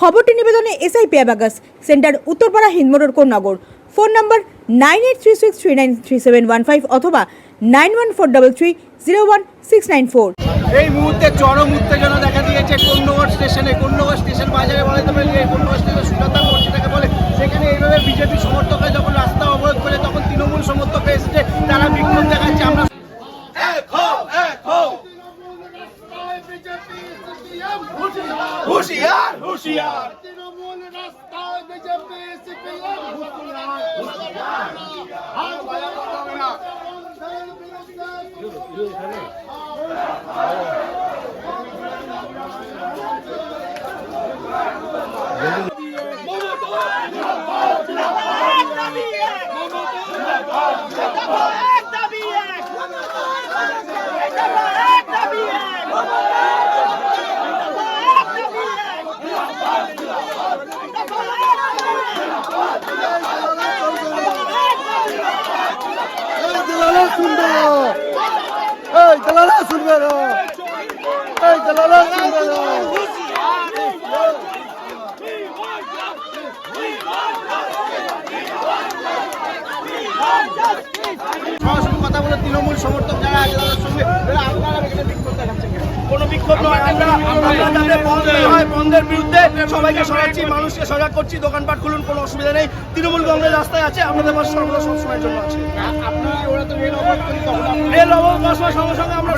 খবরটি নিবেদনে SI পেয়াবাগাস centre Uttarpara Hindmotor, Konnagar. Phone number nine eight three six three nine three seven one five অথবা nine one four double three zero one six nine four. এই মুহূর্তে, চরম উত্তেজনা দেখা দিয়েছে কোন্নগর স্টেশনে। কোন্নগর স্টেশন বাজারে বলে তবে কোন্নগর স্টেশন মন্ত্রী যেটাকে বলে। সেখানে এইভাবে বিজেপি সমর্থকরা হুঁশিয়ার হুশিয়ার। তৃণমূল রাস্তায় বিজেপি সিপিএম এই দালালা শুনবে না এই দালালা শুনবে না এই দালালা কথা বলে তৃণমূল সমর্থক যারা আছে তাদের সঙ্গে আপনারা এখানে বিক্ষোভ দেখাচ্ছেন কেন? কোনো বিক্ষোভ নয় আমরা আমরা যাতে বন্ধ হয় বন্ধের বিরুদ্ধে সবাইকে সরাচ্ছি মানুষকে সজাগ করছি দোকানপাট খুলুন কোনো অসুবিধা নেই তৃণমূল কংগ্রেস রাস্তায় আছে আপনাদের পাশে সর্বদা সবসময়ের জন্য আছে রেল সঙ্গে সঙ্গে আমরা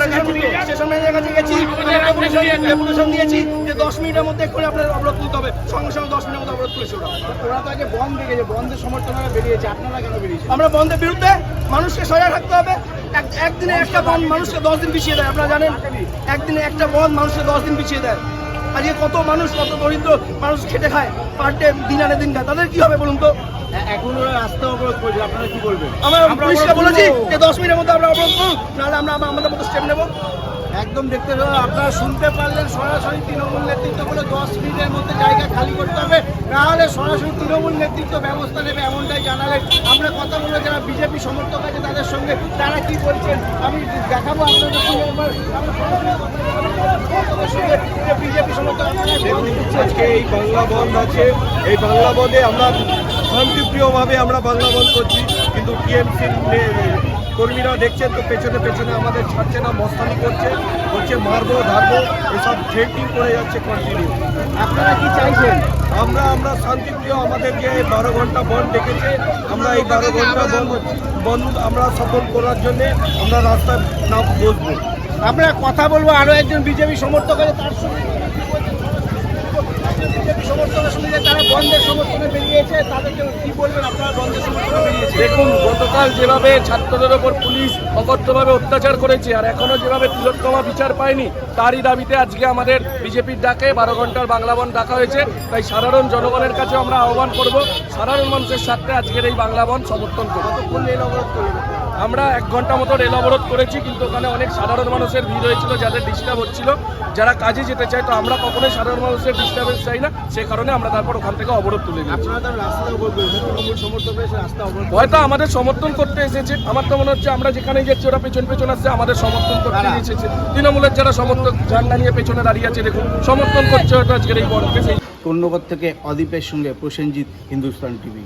স্টেশন কাছে গেছি দিয়েছি যে দশ মিনিটের মধ্যে করে আপনার অবরোধ তুলতে হবে। সঙ্গে সঙ্গে দশ মিনিটের মধ্যে অবরোধ তুলেছে ওরা ওরা তো আগে বন্ধ দেখেছে বন্ধের সমর্থনরা বেরিয়েছে আপনারা কেন বেরিয়েছে আমরা বন্ধের বিরুদ্ধে মানুষকে সজাগ থাকতে হবে একদিনে একটা বন্ধ মানুষকে দশ দিন পিছিয়ে দেয়, আপনারা জানেন। একদিনে একটা বন্ধ মানুষকে দশ দিন পিছিয়ে দেয়। আজকে কত মানুষ কত দরিদ্র মানুষ খেটে খায় পার ডে দিন আনে দিন খায়। তাদের কি হবে বলুন তো? এখন ওরা রাস্তা অবরোধ করছে আপনারা কি বলবেন? আমরা পুলিশকে বলেছি যে দশ মিনিটের মধ্যে আমরা অবরোধ করুন নাহলে আমরা আমাদের মতো স্টেপ নেব। একদম দেখতে পেলাম আপনারা শুনতে পারলেন সরাসরি তৃণমূল নেতৃত্ব বলে দশ মিনিটের মধ্যে জায়গা খালি করতে হবে। নাহলে সরাসরি তৃণমূল নেতৃত্ব ব্যবস্থা নেবে এমনটাই জানালেন। আমরা কথা বলব যারা বিজেপি সমর্থক আছে তাদের সঙ্গে তারা কি বলছেন? আমি দেখাবো আপনাদের সঙ্গে বিজেপি সমর্থক আজকে এই বাংলা বন্ধ আছে। এই বাংলা বন্ধে আমরা শান্তিপ্রিয়ভাবে আমরা বাংলা বন্ধ করছি কিন্তু টিএমসির কর্মীরা দেখছেন তো পেছনে পেছনে আমাদের ছাড়ছে না মস্তানি করছে বলছে মারবো ধারবো এসব থ্রেটিং করে যাচ্ছে কন্টিনিউ আপনারা কি চাইছেন? আমরা আমরা শান্তিপ্রিয় আমাদের যে বারো ঘণ্টা বন্ধ ডেকেছে আমরা এই বারো ঘণ্টা বন্ধ বন্ধ আমরা সফল করার জন্যে আমরা রাস্তায় না বসবো। আমরা কথা বলব আরও একজন বিজেপি সমর্থক আছে তার সঙ্গে বিজেপি সমর্থকের সঙ্গে যে তারা বন্ধের সমর্থনে বেরিয়েছে তাদেরকে কি বলবেন? আপনারা বন্ধের সমর্থনে বেরিয়েছে দেখুন গতকাল যেভাবে ছাত্রদের ওপর পুলিশ অকথ্যভাবে অত্যাচার করেছে আর এখনও যেভাবে তিলোত্তমা বিচার পায়নি তারই দাবিতে আজকে আমাদের বিজেপির ডাকে বারো ঘণ্টার বাংলা বন ডাকা হয়েছে। তাই সাধারণ জনগণের কাছে আমরা আহ্বান করব সাধারণ মানুষের স্বার্থে আজকের এই বাংলা বন সমর্থন করব কতক্ষণ অবরোধ করবে আমরা এক ঘণ্টা মতো রেল অবরোধ করেছি কিন্তু ওখানে অনেক সাধারণ মানুষের ভিড় হয়েছিল যাদের ডিস্টার্ব হচ্ছিল। যারা কাজে যেতে চায় তো আমরা কখনোই সাধারণ মানুষের ডিস্টার্বেন্স চাই না। সে কারণে আমরা তারপর ওখান থেকে অবরোধ তুলে নিই আপনারা তো রাস্তা অবরোধ করবেন তৃণমূল সমর্থক এসে রাস্তা অবরোধ করবে। হয়তো আমাদের সমর্থন করতে এসেছে। আমার তো মনে হচ্ছে আমরা যেখানে যাচ্ছি ওরা পেছন পেছন আসছে আমাদের সমর্থন করতে এসেছে। তৃণমূলের যারা সমর্থক ঝান্ডা নিয়ে পেছনে দাঁড়িয়ে আছে দেখুন সমর্থন করছে হয়তো আজকের এই বড়কে সেই থেকে অদীপের সঙ্গে প্রসেনজিৎ হিন্দুস্তান টিভি।